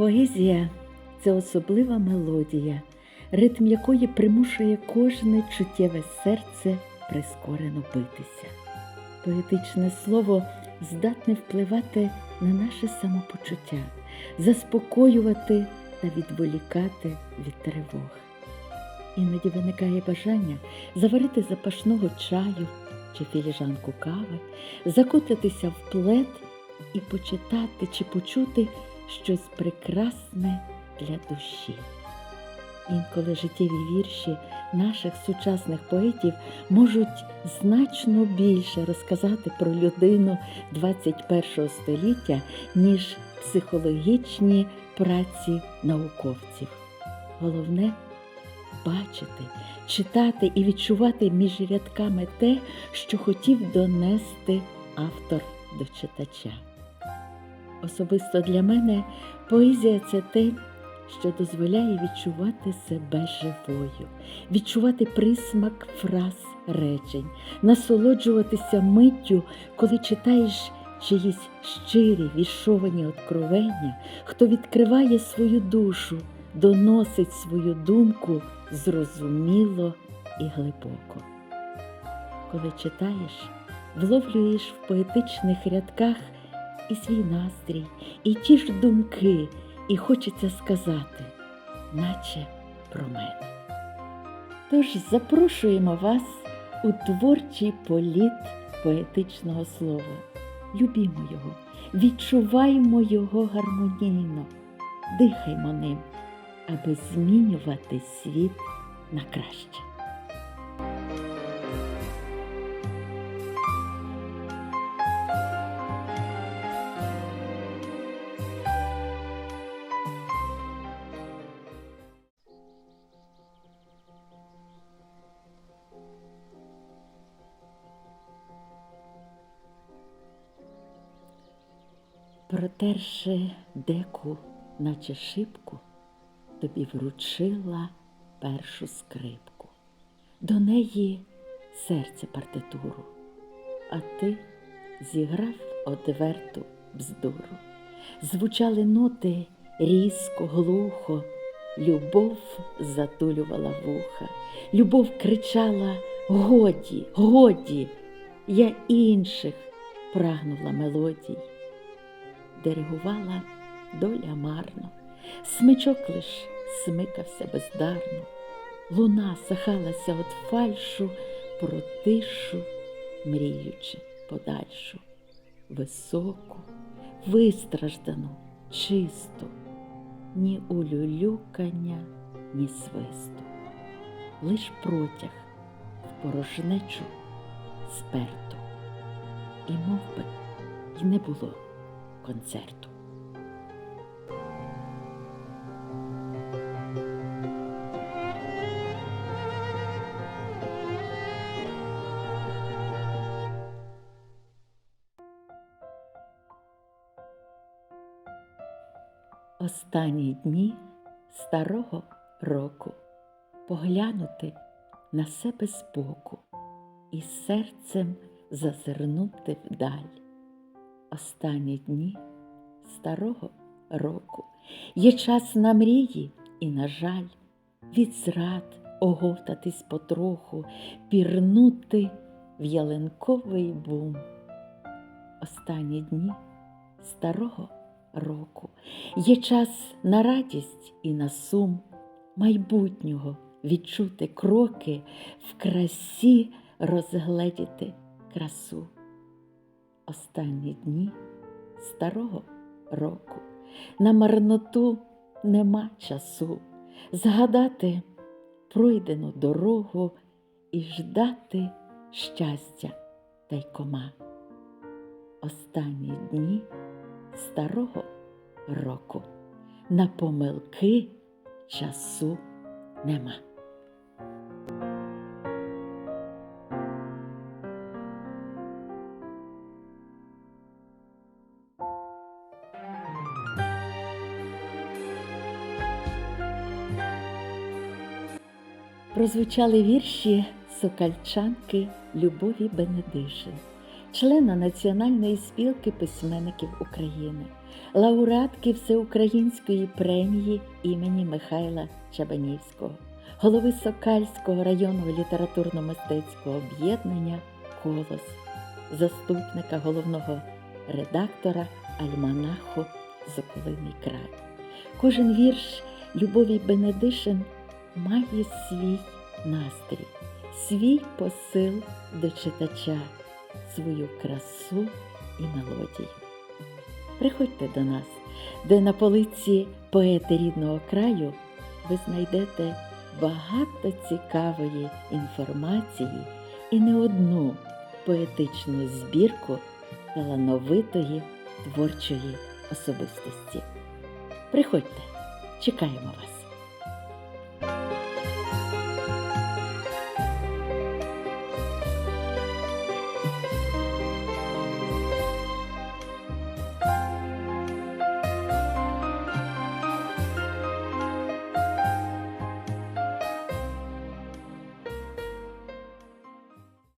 Поезія це особлива мелодія, ритм якої примушує кожне чуттєве серце прискорено битися. Поетичне слово здатне впливати на наше самопочуття, заспокоювати та відволікати від тривог. Іноді виникає бажання заварити запашного чаю чи філіжанку кави, закутатися в плед і почитати чи почути щось прекрасне для душі. Інколи життєві вірші наших сучасних поетів можуть значно більше розказати про людину 21 століття, ніж психологічні праці науковців. Головне бачити, читати і відчувати між рядками те, що хотів донести автор до читача. Особисто для мене поезія це те, що дозволяє відчувати себе живою, відчувати присмак фраз речень, насолоджуватися миттю, коли читаєш чиїсь щирі вішовані откровення, хто відкриває свою душу, доносить свою думку зрозуміло і глибоко. Коли читаєш, вловлюєш в поетичних рядках і свій настрій, і ті ж думки, і хочеться сказати, наче про мене. Тож запрошуємо вас у творчий політ поетичного слова. Любімо його, відчуваймо його гармонійно, дихаймо ним, аби змінювати світ на краще. Протерши деку, наче шибку, тобі вручила першу скрипку. До неї серце партитуру, а ти зіграв одверту бздуру. Звучали ноти різко, глухо, любов затулювала вуха, любов кричала Годі, годі, я інших прагнула мелодій диригувала доля марно, смичок лиш смикався бездарно, луна сахалася от фальшу, про тишу, мріючи подальшу, високу, вистраждану, чисту, ні улюлюкання, ні свисту, лиш протяг в порожнечу сперту, і мов би й не було концерту. Останні дні старого року поглянути на себе збоку і серцем зазирнути вдаль останні дні старого року. Є час на мрії і, на жаль, від зрад оговтатись потроху, пірнути в ялинковий бум. Останні дні старого року. Є час на радість і на сум майбутнього відчути кроки в красі розгледіти красу останні дні старого року. На марноту нема часу згадати пройдену дорогу і ждати щастя та й кома. Останні дні старого року на помилки часу нема. Прозвучали вірші сокальчанки Любові Бенедишин, члена Національної спілки письменників України, лауреатки Всеукраїнської премії імені Михайла Чабанівського, голови Сокальського районного літературно-мистецького об'єднання Колос, заступника головного редактора Альманаху Соколиний край. Кожен вірш Любові Бенедишин має свій настрій, свій посил до читача, свою красу і мелодію. Приходьте до нас, де на полиці поети рідного краю ви знайдете багато цікавої інформації і не одну поетичну збірку талановитої творчої особистості. Приходьте, чекаємо вас!